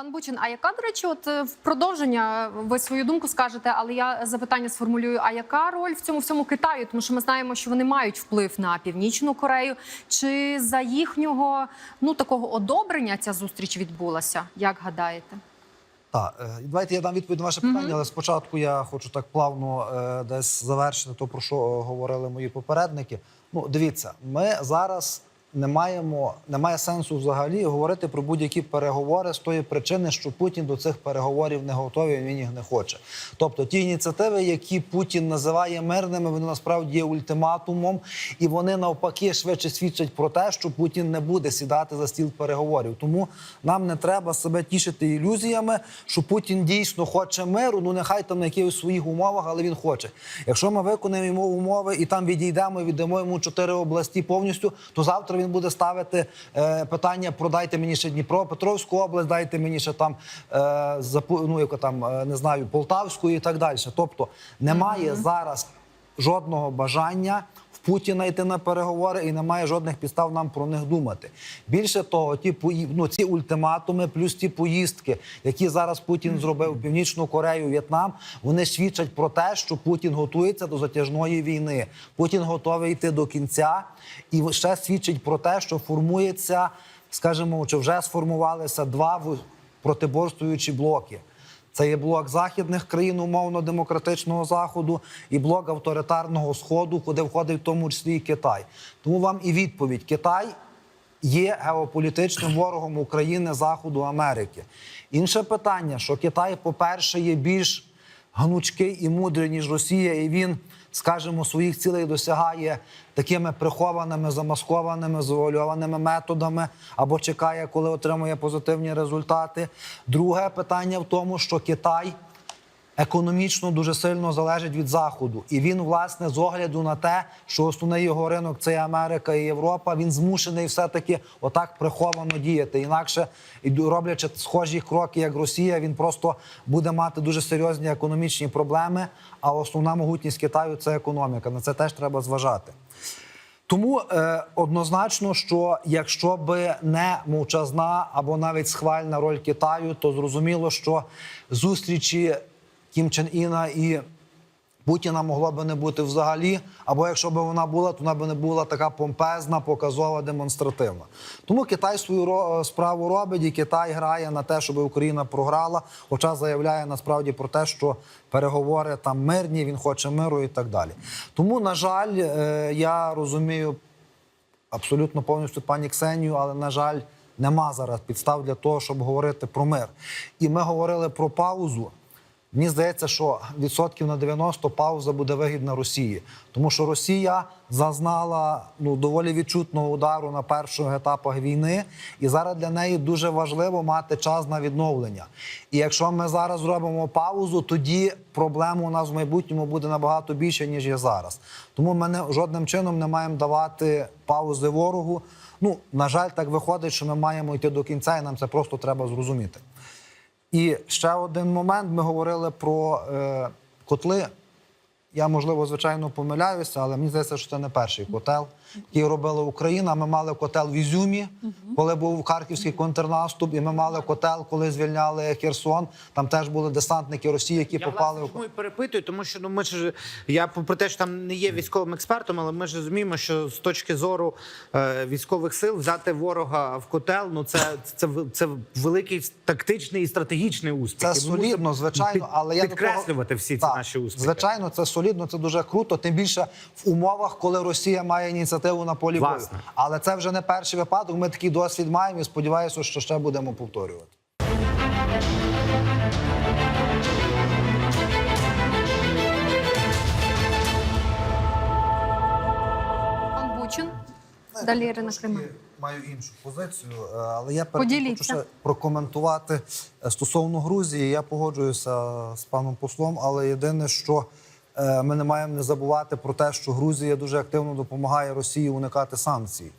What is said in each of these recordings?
Пан Бучин, а яка, до речі, от е, в продовження ви свою думку скажете, але я запитання сформулюю: а яка роль в цьому всьому Китаю? Тому що ми знаємо, що вони мають вплив на північну Корею. Чи за їхнього ну такого одобрення ця зустріч відбулася? Як гадаєте? Так, е, давайте я дам відповідь на ваше питання, але спочатку я хочу так плавно е, десь завершити то, про що е, говорили мої попередники. Ну, дивіться, ми зараз не маємо, немає сенсу взагалі говорити про будь-які переговори з тої причини, що Путін до цих переговорів не готовий, він їх не хоче. Тобто ті ініціативи, які Путін називає мирними, вони насправді є ультиматумом, і вони навпаки швидше свідчать про те, що Путін не буде сідати за стіл переговорів. Тому нам не треба себе тішити ілюзіями, що Путін дійсно хоче миру. Ну нехай там на якихось своїх умовах, але він хоче. Якщо ми виконаємо йому умови і там відійдемо, і віддамо йому чотири області повністю, то завтра він буде ставити е, питання: продайте мені ще Дніпро, Петровську область, дайте мені ще там е, Запу- ну, яку там е, не знаю, Полтавську і так далі. Тобто немає зараз жодного бажання Путіна йти на переговори і немає жодних підстав нам про них думати. Більше того, ті ну, ці ультиматуми, плюс ті поїздки, які зараз Путін зробив в Північну Корею, В'єтнам, вони свідчать про те, що Путін готується до затяжної війни. Путін готовий йти до кінця, і ще свідчить про те, що формується, скажімо, чи вже сформувалися два протиборствуючі блоки. Це є блок західних країн умовно-демократичного заходу і блок авторитарного сходу, куди входить в тому числі і Китай. Тому вам і відповідь: Китай є геополітичним ворогом України, Заходу Америки. Інше питання, що Китай, по-перше, є більш гнучкий і мудрий, ніж Росія, і він, скажімо, своїх цілей досягає такими прихованими, замаскованими, завуальованими методами або чекає, коли отримує позитивні результати. Друге питання в тому, що Китай економічно дуже сильно залежить від заходу, і він, власне, з огляду на те, що основний його ринок це є Америка і Європа. Він змушений все-таки отак приховано діяти. Інакше і роблячи схожі кроки, як Росія, він просто буде мати дуже серйозні економічні проблеми. А основна могутність Китаю це економіка. На це теж треба зважати. Тому е, однозначно, що якщо би не мовчазна або навіть схвальна роль Китаю, то зрозуміло, що зустрічі Кім Чен Іна і Путіна могло би не бути взагалі. Або якщо б вона була, то вона б не була така помпезна, показова, демонстративна. Тому Китай свою справу робить, і Китай грає на те, щоб Україна програла, хоча заявляє насправді про те, що переговори там мирні, він хоче миру і так далі. Тому, на жаль, е, я розумію абсолютно повністю пані Ксенію, але на жаль, нема зараз підстав для того, щоб говорити про мир. І ми говорили про паузу. Мені здається, що відсотків на 90 пауза буде вигідна Росії, тому що Росія зазнала ну доволі відчутного удару на перших етапах війни, і зараз для неї дуже важливо мати час на відновлення. І якщо ми зараз зробимо паузу, тоді проблем у нас в майбутньому буде набагато більше ніж є зараз. Тому ми не, жодним чином не маємо давати паузи ворогу. Ну на жаль, так виходить, що ми маємо йти до кінця, і нам це просто треба зрозуміти. І ще один момент: ми говорили про е, котли. Я, можливо, звичайно, помиляюся, але мені здається, що це не перший котел, який робила Україна. Ми мали котел в Ізюмі, коли був харківський контрнаступ, і ми мали котел, коли звільняли Херсон. Там теж були десантники Росії, які Я попали власне, чому і перепитую, тому що ну ми ж я попри те, що там не є військовим експертом, але ми ж розуміємо, що з точки зору е, військових сил взяти ворога в котел, ну це це, це великий тактичний і стратегічний успіх. Це солідно, звичайно, але я підкреслювати того- всі ці Так, наші успіхи. Звичайно, це солідно, це дуже круто. Тим більше в умовах, коли Росія має ініціативу на полі бою. Але це вже не перший випадок. Ми такий досвід маємо і сподіваюся, що ще будемо повторювати. Пан Бучин, далі Ірина Крима. Маю іншу позицію, е, але я хочу ще прокоментувати е, стосовно Грузії. Я погоджуюся з паном послом, але єдине, що ми не маємо не забувати про те, що Грузія дуже активно допомагає Росії уникати санкцій.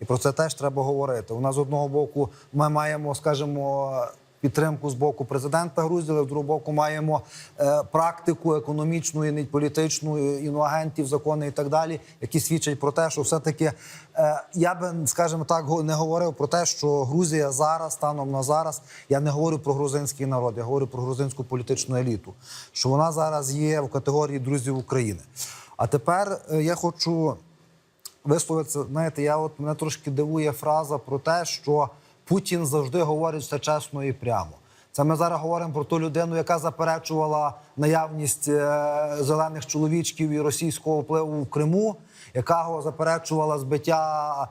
І про це теж треба говорити. У нас з одного боку ми маємо, скажімо, підтримку з боку президента Грузії, але з другого боку маємо е, практику економічну і політичну іноагентів, закони і так далі, які свідчать про те, що все-таки е, я би, скажімо так, не говорив про те, що Грузія зараз, станом на зараз, я не говорю про грузинський народ, я говорю про грузинську політичну еліту, що вона зараз є в категорії друзів України. А тепер е, я хочу висловитися. Знаєте, я от мене трошки дивує фраза про те, що Путін завжди говорить все чесно і прямо. Це ми зараз говоримо про ту людину, яка заперечувала наявність е, зелених чоловічків і російського впливу в Криму, яка заперечувала збиття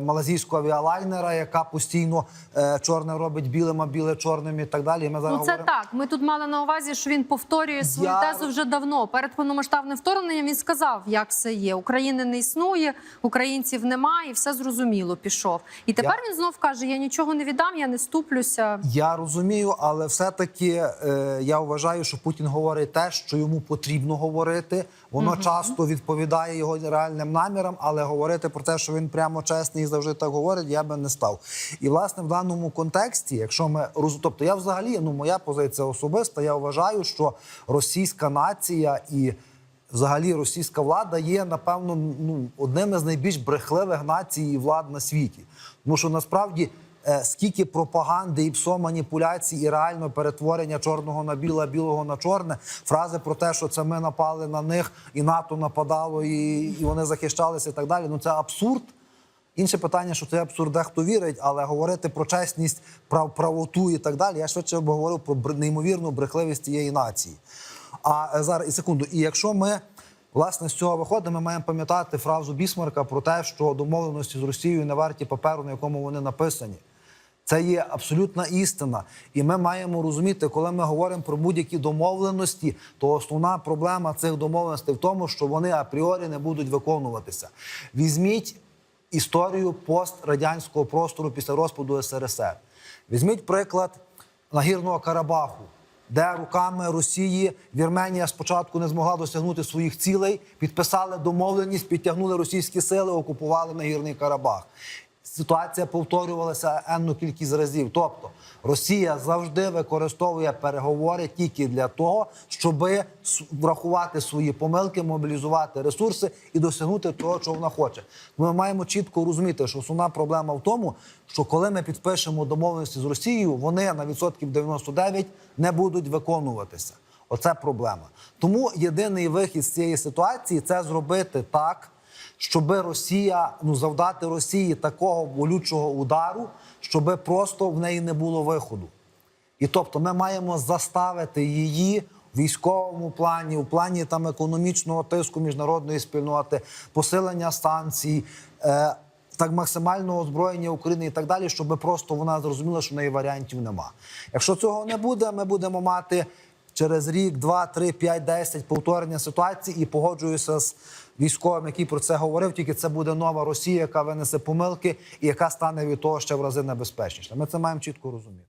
малазійського авіалайнера, яка постійно е, чорне робить білим, а біле чорним і так далі. І ми зараз Ну це говоримо... так. Ми тут мали на увазі, що він повторює свою Я- тезу вже давно. Перед повномасштабним вторгненням він сказав, як все є. України не існує, українців немає, і все зрозуміло. Пішов. І тепер він знов каже: Я нічого не віддам, я не ступлюся. Я розумію, але все-таки е, я вважаю, що Путін говорить те, що йому потрібно говорити. Воно часто відповідає його реальним намірам, але говорити про те, що він прямо чесний завжди так говорить, я би не став. І власне в даному контексті, якщо ми тобто я взагалі, ну моя позиція особиста, я вважаю, що російська нація і взагалі російська влада є, напевно, ну одним із найбільш брехливих націй і влад на світі. Тому що насправді е, скільки пропаганди і псо-маніпуляцій, і реально перетворення чорного на біле, білого на чорне, фрази про те, що це ми напали на них, і НАТО нападало, і, і вони захищалися, і так далі. Ну це абсурд. Інше питання, що це абсурд, дехто вірить, але говорити про чесність, прав, правоту і так далі. Я швидше б говорив про неймовірну брехливість цієї нації. А е, зараз і секунду. І якщо ми власне з цього виходимо, ми маємо пам'ятати фразу Бісмарка про те, що домовленості з Росією не варті паперу, на якому вони написані. Це є абсолютна істина, і ми маємо розуміти, коли ми говоримо про будь-які домовленості, то основна проблема цих домовленостей в тому, що вони апріорі не будуть виконуватися. Візьміть історію пострадянського простору після розпаду СРСР. Візьміть приклад нагірного Карабаху, де руками Росії Вірменія спочатку не змогла досягнути своїх цілей, підписали домовленість, підтягнули російські сили, окупували нагірний Карабах. Ситуація повторювалася енну кількість разів. Тобто Росія завжди використовує переговори тільки для того, щоб врахувати свої помилки, мобілізувати ресурси і досягнути того, чого вона хоче. Ми маємо чітко розуміти, що основна проблема в тому, що коли ми підпишемо домовленості з Росією, вони на відсотків 99 не будуть виконуватися. Оце проблема. Тому єдиний вихід з цієї ситуації це зробити так щоб Росія ну завдати Росії такого болючого удару, щоб просто в неї не було виходу. І тобто ми маємо заставити її в військовому плані, у плані там економічного тиску міжнародної спільноти, посилення санкцій, е, так максимального озброєння України і так далі, щоб просто вона зрозуміла, що в неї варіантів нема. Якщо цього не буде, ми будемо мати через рік, два, три, п'ять, десять повторення ситуації і погоджуюся з військовим, який про це говорив. Тільки це буде нова Росія, яка винесе помилки і яка стане від того ще в рази небезпечніше. Ми це маємо чітко розуміти.